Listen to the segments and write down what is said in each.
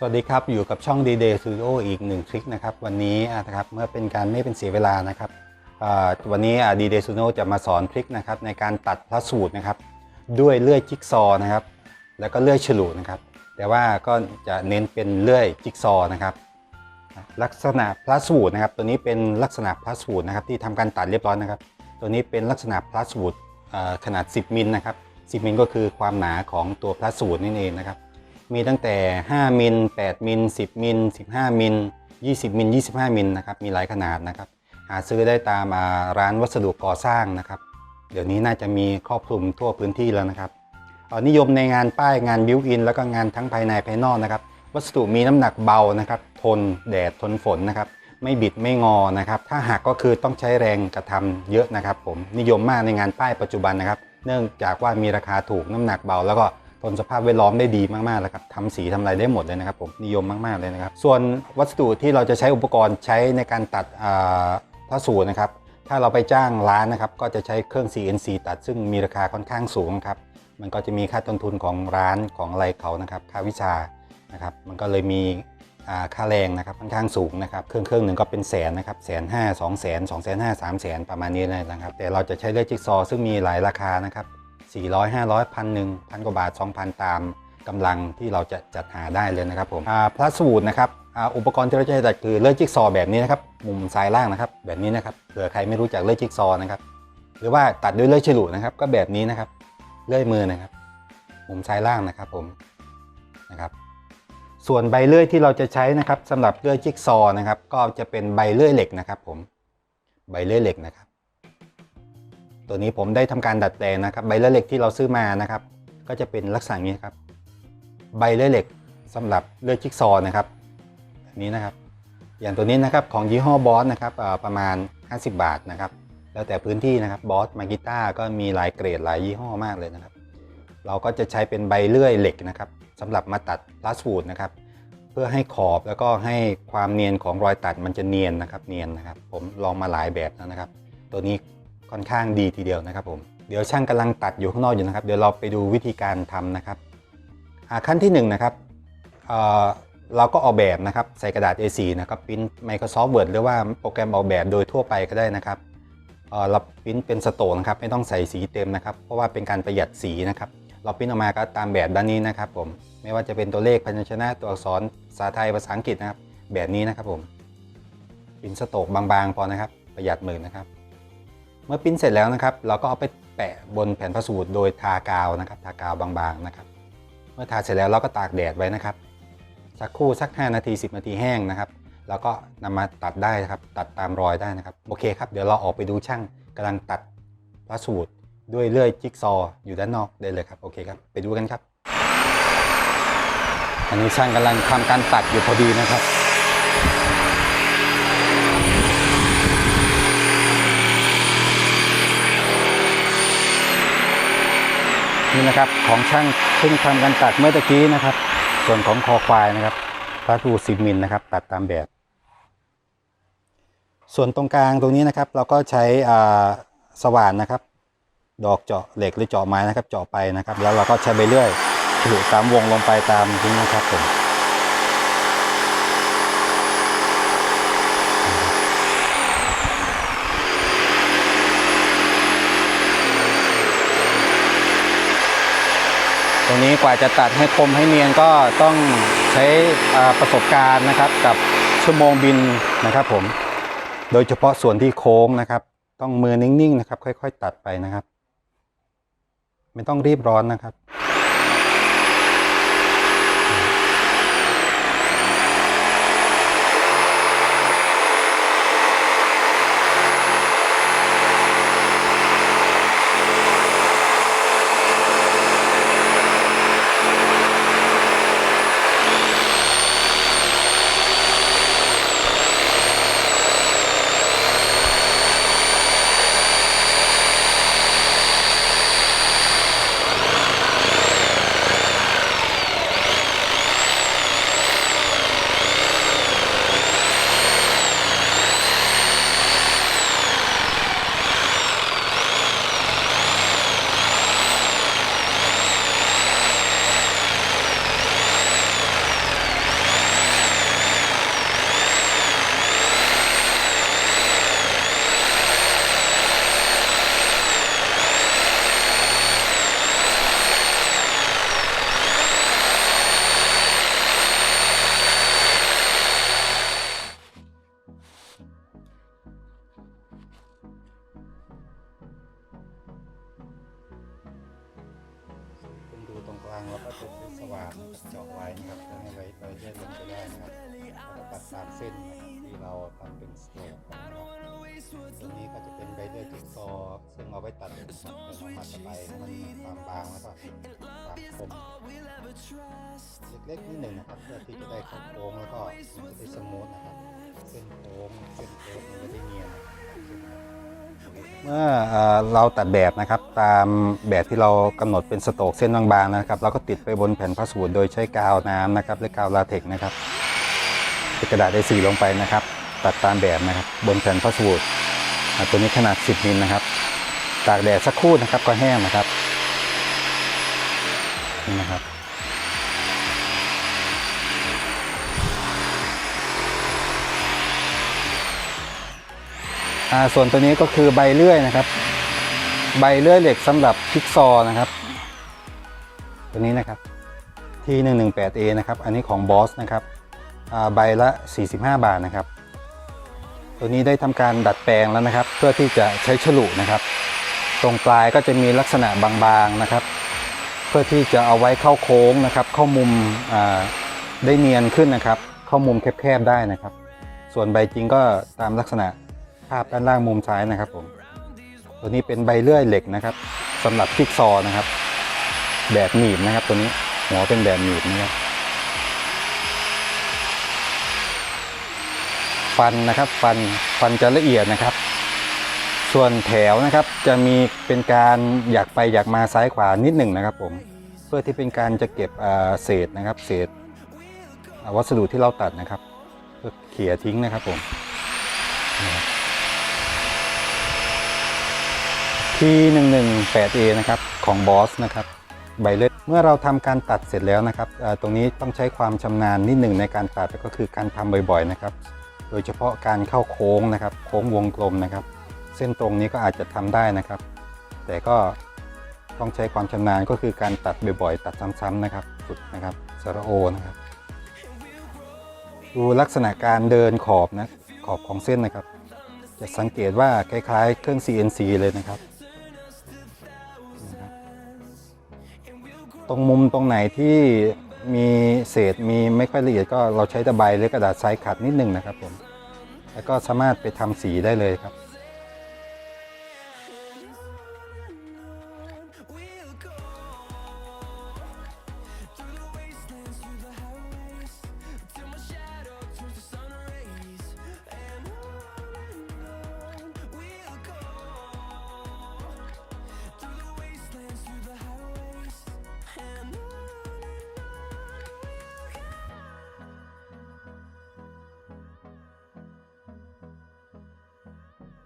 สวัสดีครับ อยู่กับช่อง D-Day Studio อีกหนึ่งทริคนะครับ วันนี้นะครับเมื่อเป็นการไม่เป็นเสียเวลานะครับวันนี้อะ D-Day Studio จะมาสอนทริคนะครับในการตัดพระสูตรนะครับ ด้วยเลื่อยจิ๊กซอนะครับ แล้วก็เลื่อยฉลุนะครับ แต่ว่าก็จะเน้นเป็นเลื่อยจิ๊กซอนะครับ ลักษณะพลาสวูดนะครับ ตัวนี้เป็นลักษณะพลาสวูดนะครับ ที่ทำการตัดเรียบร้อยนะครับ ตัวนี้เป็นลักษณะพลาสวูดเอ่อขนาด 10มิลนะครับ 10มิลก็คือความหนาของตัวพลาสวูดนั่นเองนะครับ มีตั้งแต่ 5 มิล 8 มิล 10 มิล 15 มิล 20 มิล 25 มิลนะครับ มีหลายขนาดนะครับ หาซื้อได้ตามาร้านวัสดุก่อสร้างนะครับ เดี๋ยวนี้น่าจะมีครอบคลุมทั่วพื้นที่แล้วนะครับอ่อนิยมในงานป้ายงานบิวอิน แล้วก็งานทั้งภายในภายนอกนะครับ วัสดุมีน้ำหนักเบานะครับ ทนแดดทนฝนนะครับ ไม่บิดไม่งอนะครับ ถ้าหักก็คือต้องใช้แรงกระทำเยอะนะครับ ผมนิยมมากในงานป้ายปัจจุบันนะครับ เนื่องจากว่ามีราคาถูกน้ำหนักเบาแล้วก็ ทนสภาพแวดล้อมได้ดีมากๆแล้วครับทำสีทำอะไรได้หมดเลยนะครับผมนิยมมากๆเลยนะครับ ส่วนวัสดุที่เราจะใช้อุปกรณ์ใช้ในการตัดอ่าสูตรนะครับ ถ้าเราไปจ้างร้านนะครับ ก็จะใช้เครื่อง CNC ตัด ซึ่งมีราคาค่อนข้างสูงครับมันก็จะมีค่าต้นทุนของร้านของอะไรเขานะครับ ค่าวิชานะครับ มันก็เลยมีค่าแรงนะครับค่อนข้างสูงนะครับ เครื่องเครื่องหนึ่งก็เป็นแสนนะครับแสนห้าสองแสนสองแสนห้าสามแสนประมาณนี้เลยนะครับ แต่เราจะใช้เลือดจิ๊กซอว์ซึ่งมีหลายราคานะครับ 400 500พันหนึ่งพันกว่าบาท 2,000 ตามกำลังที่เราจะจัดหาได้เลยนะครับผมพลาสวูดนะครับอาอุปกรณ์ที่เราจะตัดคือเลื่อยจิ๊กซอแบบนี้นะครับมุมซ้ายล่างนะครับ แบบนี้นะครับเผื่อใครไม่รู้จักเลื่อยจิ๊กซอนะครับ หรือว่าตัดด้วยเลื่อยฉลุนะครับ ก็แบบนี้นะครับเลื่อยมือนะครับ มุมซ้ายล่างนะครับผมนะครับ ส่วนใบเลื่อยที่เราจะใช้นะครับสำหรับเลื่อยจิ๊กซอนะครับ ก็จะเป็นใบเลื่อยเหล็กนะครับ ผมใบเลื่อยเหล็กนะครับ ตัวนี้ผมได้ทำการดัดแปลงนะครับใบเลื่อยเหล็กที่เราซื้อมานะครับ ก็จะเป็นลักษณะนี้ครับ ใบเลื่อยเหล็กสำหรับเลื่อยจิ๊กซอว์นะครับแบบนี้นะครับ อย่างตัวนี้นะครับของยี่ห้อบอสนะครับประมาณ 50 บาทนะครับ แล้วแต่พื้นที่นะครับบอสมากิต้าก็มีหลายเกรดหลายยี่ห้อมากเลยนะครับ เราก็จะใช้เป็นใบเลื่อยเหล็กนะครับสำหรับมาตัดพลาสวูดนะครับเพื่อให้ขอบแล้วก็ให้ความเนียนของรอยตัดมันจะเนียนนะครับ เนียนนะครับ ผมลองมาหลายแบบแล้วนะครับ ตัวนี้ ค่อนข้างดีทีเดียวนะครับผมเดี๋ยวช่างกำลังตัดอยู่ข้างนอกอยู่นะครับ เดี๋ยวเราไปดูวิธีการทำนะครับขั้นที่หนึ่งนะครับเเราก็ออกแบบนะครับใส่กระดาษ A4 นะครับพิมพ์ Microsoft Word หรือว่าโปรแกรมออกแบบโดยทั่วไปก็ได้นะครับเเราปริ้นเป็นสโตนนะครับไม่ต้องใส่สีเต็มนะครับ เพราะว่าเป็นการประหยัดสีนะครับเราปริ้นออกมาก็ตามแบบด้านนี้นะครับผมไม่ว่าจะเป็นตัวเลขพยัญชนะตัวอักษรภาษาไทยภาษาอังกฤษนะครับ แบบนี้นะครับผมปริ้นสโตกบางๆพอนะครับ ประหยัดมือนะครับ เมื่อปิ้นเสร็จแล้วนะครับ เราก็เอาไปแปะบนแผ่นพระสูตรโดยทากาวนะครับทากาวบางๆนะครับ เมื่อทาเสร็จแล้วเราก็ตากแดดไว้นะครับ สักครู่สัก 5 นาที 10 นาทีแห้งนะครับ แล้วก็นำมาตัดได้นะครับ ตัดตามรอยได้นะครับ โอเคครับเดี๋ยวเราออกไปดูช่างกำลังตัดพระสูตรด้วยเลื่อยจิ๊กซออยู่ด้านนอกได้เลยครับโอเคครับไปดูกันครับ อันนี้ช่างกำลังทำการตัดอยู่พอดีนะครับ นี่นะครับของช่างเพิ่งทำการตัดเมื่อตะกี้นะครับ ส่วนของคอควายนะครับพระดูสิบมิลนะครับ ตัดตามแบบ ส่วนตรงกลางตรงนี้นะครับ เราก็ใช้สว่านนะครับ ดอกเจาะเหล็กหรือเจาะไม้นะครับ เจาะไปนะครับ แล้วเราก็ใช้ไปเรื่อยถือตามวงลงไปตามนี้นะครับผม รงนี้กว่าจะตัดให้คมให้เนียนก็ต้องใช้ประสบการณ์นะครับ กับชั่วโมงบินนะครับ ผม โดยเฉพาะส่วนที่โค้งนะครับ ต้องมือนิ่งๆนะครับ ค่อย ๆ ตัดไปนะครับ ไม่ต้องรีบร้อนนะครับ สว่านนะครับเจาะไว้นะครับเพื่อให้ใบใบเลื่อยลงไปได้นะครับแล้วก็ตัดตามเส้นนะครับที่เราทำเป็นสโตรกนะครับตัวนี้ก็จะเป็นใบเลื่อยจิ๊กซอว์ซึ่งเอาไว้ตัดนะครับเพื่ออามาสบายให้มันความบางแล้วก็ความคมเล็กๆนิดหนึ่งนะครับเพื่อที่จะได้เข้าโค้งแล้วก็มันจะได้สมูทนะครับ เส้นโค้งเส้นเคิร์ฟมันจะได้เนียนนะครับ เมื่อเราตัดแบบนะครับตามแบบที่เรากำหนดเป็นสโตกเส้นบางๆนะครับเราก็ติดไปบนแผ่นพลาสติกโดยใช้กาวน้ำนะครับหรือกาวลาเทกนะครับติดกระดาษ A4 ลงไปนะครับ ตัดตามแบบนะครับบนแผ่นพลาสติกตัวนี้ขนาด 10มิลนะครับ ตากแดดสักครู่นะครับก็แห้งนะครับนี่นะครับ ส่วนตัวนี้ก็คือใบเลื่อยนะครับ ใบเลื่อยเหล็กสำหรับพิกซอว์นะครับ ตัวนี้นะครับที่ 118A นะครับ อันนี้ของบอสนะครับอ่าใบละ 45 บาทนะครับ ตัวนี้ได้ทำการดัดแปลงแล้วนะครับ เพื่อที่จะใช้ฉลุนะครับ ตรงปลายก็จะมีลักษณะบางๆนะครับ เพื่อที่จะเอาไว้เข้าโค้งนะครับ เข้ามุมอ่าได้เนียนขึ้นนะครับ เข้ามุมแคบๆได้นะครับ ส่วนใบจริงก็ตามลักษณะ ภาพด้านล่างมุมซ้ายนะครับผมตัวนี้เป็นใบเลื่อยเหล็กนะครับสำหรับจิ๊กซอนะครับ แบบหนีบนะครับ ตัวนี้หัวเป็นแบบหนีบนะครับฟันนะครับฟันฟันจะละเอียดนะครับ ส่วนแถวนะครับจะมีเป็นการอยากไปอยากมาซ้ายขวานิดหนึ่งนะครับ ผมเพื่อที่เป็นการจะเก็บเศษนะครับ เศษวัสดุที่เราตัดนะครับเพื่อเขี่ยทิ้งนะครับผม P118A นะครับของบอสนะครับใบเลือดเมื่อเราทำการตัดเสร็จแล้วนะครับตรงนี้ต้องใช้ความชำนาญนิดหนึ่งในการตัดก็คือการทำบ่อยๆนะครับ โดยเฉพาะการเข้าโค้งนะครับ โค้งวงกลมนะครับ เส้นตรงนี้ก็อาจจะทำได้นะครับ แต่ก็ต้องใช้ความชำนาญก็คือการตัดบ่อยๆ ตัดซ้ำๆนะครับฝึกนะครับสระโอนะครับ ดูลักษณะการเดินขอบนะขอบของเส้นนะครับ จะสังเกตว่าคล้ายๆ เครื่อง CNC เลยนะครับ ตรงมุมตรงไหนที่มีเศษมีไม่ค่อยละเอียดก็เราใช้ตะไบหรือกระดาษทรายขัดนิดนึงนะครับผม แล้วก็สามารถไปทำสีได้เลยครับ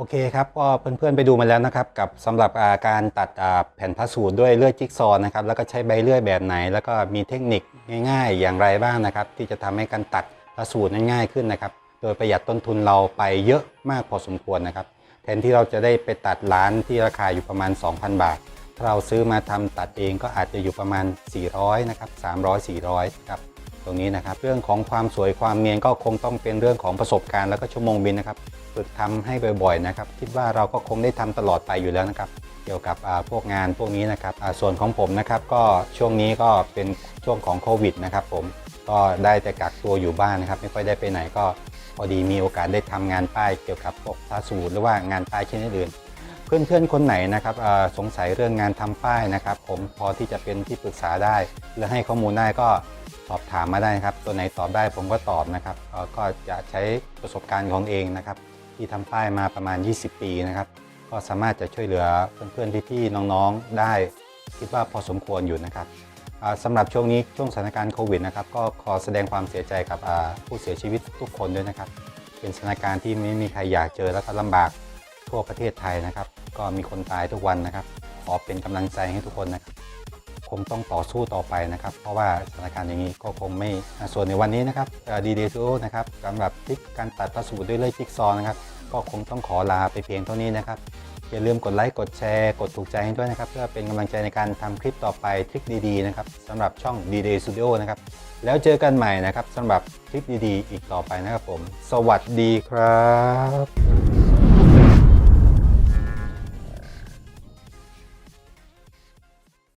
โอเคครับก็เพื่อนๆไปดูมาแล้วนะครับ กับสำหรับาการตัดแผ่นพลาสติกด้วยเลื่อยจิ๊กซอว์นะครับแล้วก็ใช้ใบเลื่อยแบบไหน แล้วก็มีเทคนิคง่าย ๆ อย่างไรบ้างนะครับ ที่จะทำให้การตัดพลาสติกนั้นง่ายขึ้นนะครับ โดยประหยัดต้นทุนเราไปเยอะมากพอสมควรนะครับ แทนที่เราจะได้ไปตัดร้านที่ราคาอยู่ประมาณ 2,000 บาท ถ้าเราซื้อมาทำตัดเองก็อาจจะอยู่ประมาณ 400นะครับ300 400ครับตรงนี้นะครับ เรื่องของความสวยความเนียนก็คงต้องเป็นเรื่องของประสบการณ์แล้วก็ชั่วโมงบินนะครับ ฝึกทำให้บ่อยๆนะครับ คิดว่าเราก็คงได้ทำตลอดไปอยู่แล้วนะครับ เกี่ยวกับพวกงานพวกนี้นะครับส่วนของผมนะครับ ก็ช่วงนี้ก็เป็นช่วงของโควิดนะครับ ผมก็ได้แต่กักตัวอยู่บ้านนะครับ ไม่ค่อยได้ไปไหนก็พอดีมีโอกาสได้ทำงานป้ายเกี่ยวกับพวกพาสูตรหรือว่างานป้ายชนิดอื่นเพื่อนๆ คนไหนนะครับสงสัยเรื่องงานทำป้ายนะครับ ผมพอที่จะเป็นที่ปรึกษาได้ และให้ข้อมูลได้ก็สอบถามมาได้นะครับ ตัวไหนตอบได้ผมก็ตอบนะครับ ก็จะใช้ประสบการณ์ของเองนะครับ ที่ทำป้ายมาประมาณ 20 ปีนะครับ ก็สามารถจะช่วยเหลือเพื่อนๆพี่ๆน้องๆ ได้คิดว่าพอสมควรอยู่นะครับอ่าสำหรับช่วงนี้ช่วงสถานการณ์โควิดนะครับก็ขอแสดงความเสียใจกับผู้เสียชีวิตทุกคนด้วยนะครับ เป็นสถานการณ์ที่ไม่มีใครอยากเจอแล้วก็ลำบากทั่วประเทศไทยนะครับ ก็มีคนตายทุกวันนะครับ ขอเป็นกำลังใจให้ทุกคนนะครับ คงต้องต่อสู้ต่อไปนะครับ เพราะว่าสถานการณ์อย่างนี้ก็คงไม่ส่วนในวันนี้นะครับดีเดย์ซูนะครับสำหรับทิกการตัดพลาสติกด้วยเลื่อยจิ๊กซอนะครับ ก็คงต้องขอลาไปเพียงเท่านี้นะครับอย่าลืมกดไลค์ กดแชร์ กดถูกใจให้ด้วยนะครับ เพื่อเป็นกำลังใจในการทำคลิปต่อไปทริคดีๆนะครับสำหรับช่อง D-Day Studio นะครับ แล้วเจอกันใหม่นะครับสำหรับคลิปดีๆ อีกต่อไปนะครับผม สวัสดีครับ